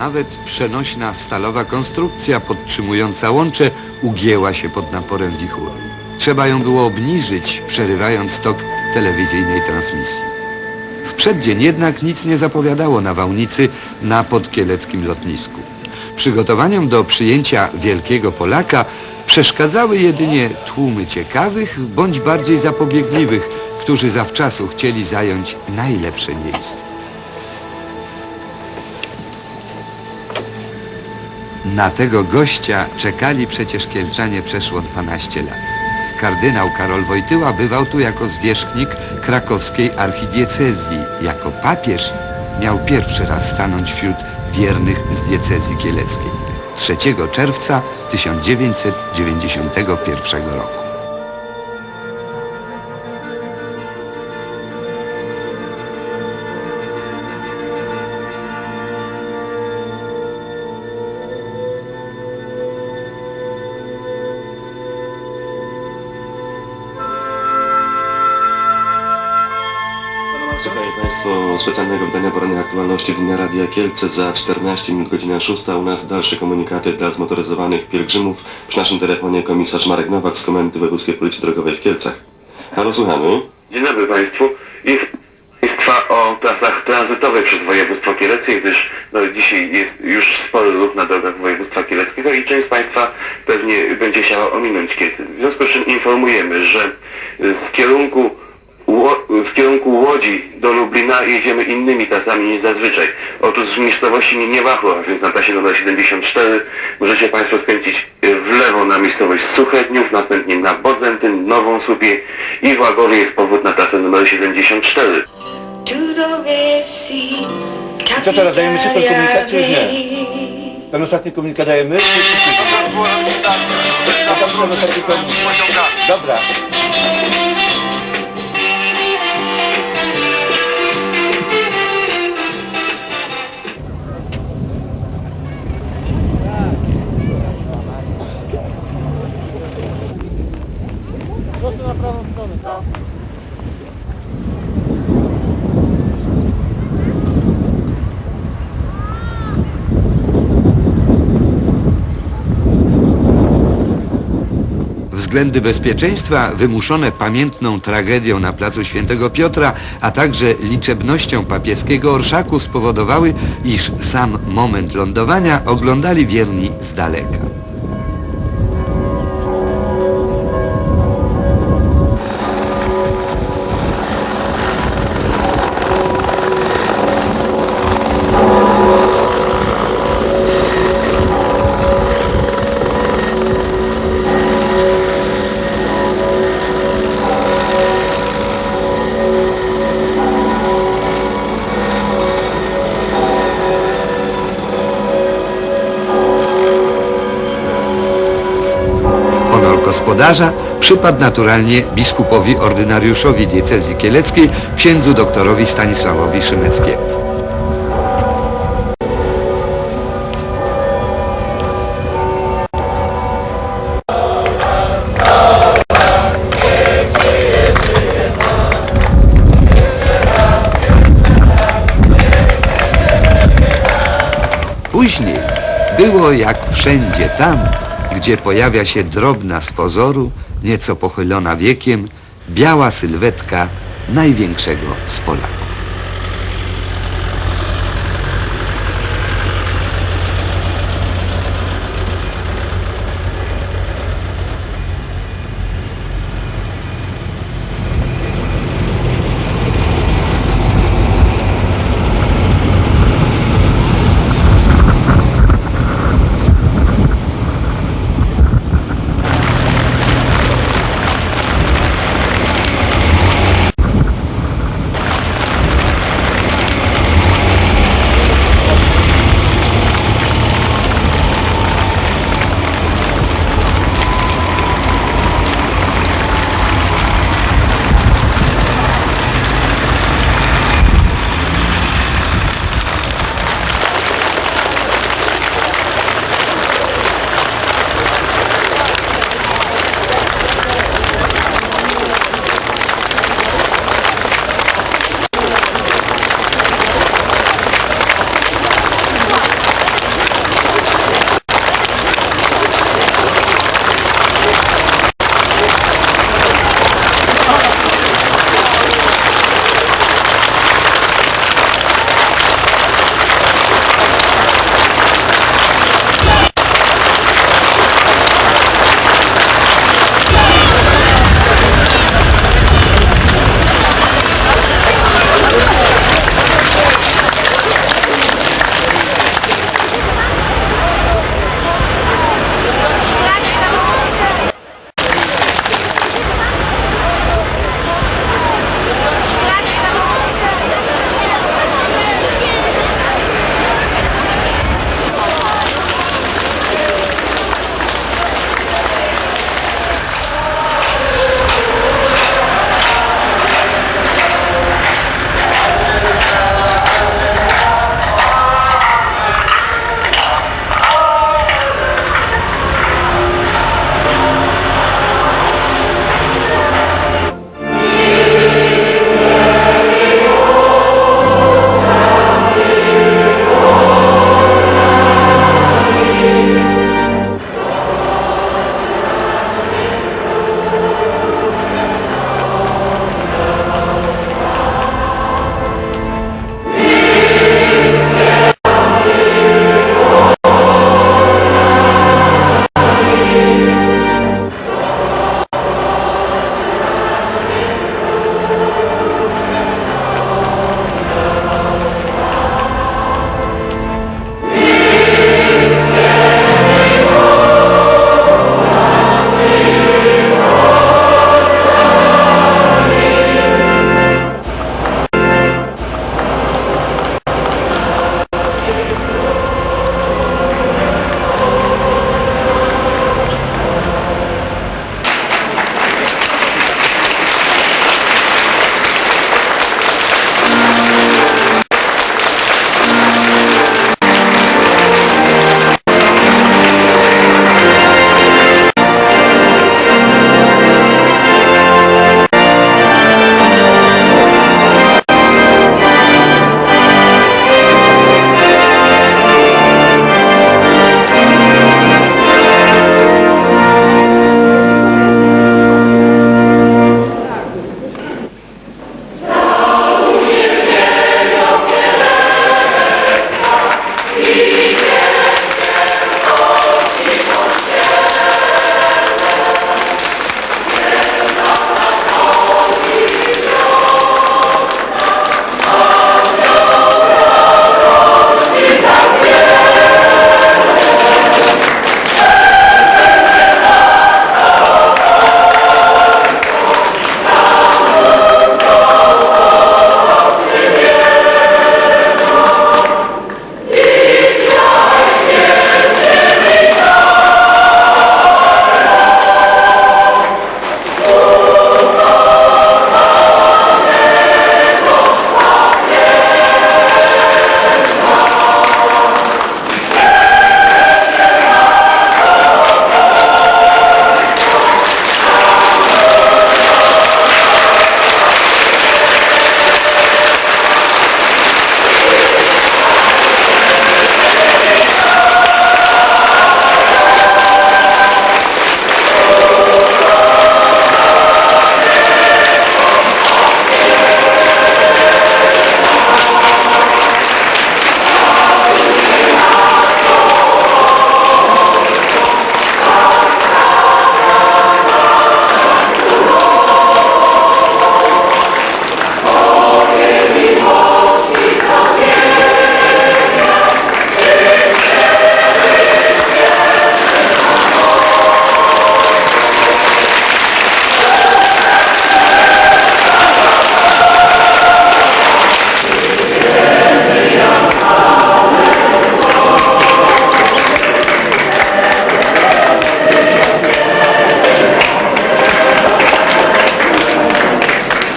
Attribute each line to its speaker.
Speaker 1: Nawet przenośna stalowa konstrukcja podtrzymująca łącze ugięła się pod naporem wichury. Trzeba ją było obniżyć, przerywając tok telewizyjnej transmisji. W przeddzień jednak nic nie zapowiadało nawałnicy na podkieleckim lotnisku. Przygotowaniom do przyjęcia wielkiego Polaka przeszkadzały jedynie tłumy ciekawych bądź bardziej zapobiegliwych, którzy zawczasu chcieli zająć najlepsze miejsce. Na tego gościa czekali przecież Kielczanie przeszło 12 lat. Kardynał Karol Wojtyła bywał tu jako zwierzchnik krakowskiej archidiecezji. Jako papież miał pierwszy raz stanąć wśród wiernych z diecezji kieleckiej. 3 czerwca 1991 roku.
Speaker 2: Słuchaj Państwo specjalnego wydania porannej aktualności Dnia Radia Kielce za 14 minut godzina 6. U nas dalsze komunikaty dla zmotoryzowanych pielgrzymów. Przy naszym telefonie komisarz Marek Nowak z Komendy Wojewódzkiej Policji Drogowej w Kielcach. Halo, słuchamy.
Speaker 3: Dzień dobry Państwu. Jest państwa o trasach tranzytowych przez województwo kieleckie, gdyż no, dzisiaj jest już spory ruch na drogach województwa kieleckiego i część z Państwa pewnie będzie chciała ominąć Kielce. W związku z czym informujemy, że z kierunku w kierunku Łodzi do Lublina jedziemy innymi trasami niż zazwyczaj. Otóż z miejscowości Niewachło, a więc na trasie numer 74 możecie Państwo skręcić y, w lewo na miejscowość Suchedniów, następnie na Bodzentyn, Nową Słupię i w Łagowie jest powód na trasę numer 74.
Speaker 4: Co teraz, dajemy szybko komunikat, czy już nie? Ten ostatni komunikat dajemy? Ten ostatni komunikat. Dobra.
Speaker 1: Względy bezpieczeństwa wymuszone pamiętną tragedią na placu Świętego Piotra, a także liczebnością papieskiego orszaku spowodowały, iż sam moment lądowania oglądali wierni z daleka. Gospodarza przypadł naturalnie biskupowi ordynariuszowi diecezji kieleckiej, księdzu doktorowi Stanisławowi Szymeckiemu. Później było jak wszędzie tam, gdzie pojawia się drobna z pozoru, nieco pochylona wiekiem, biała sylwetka największego z Polaków.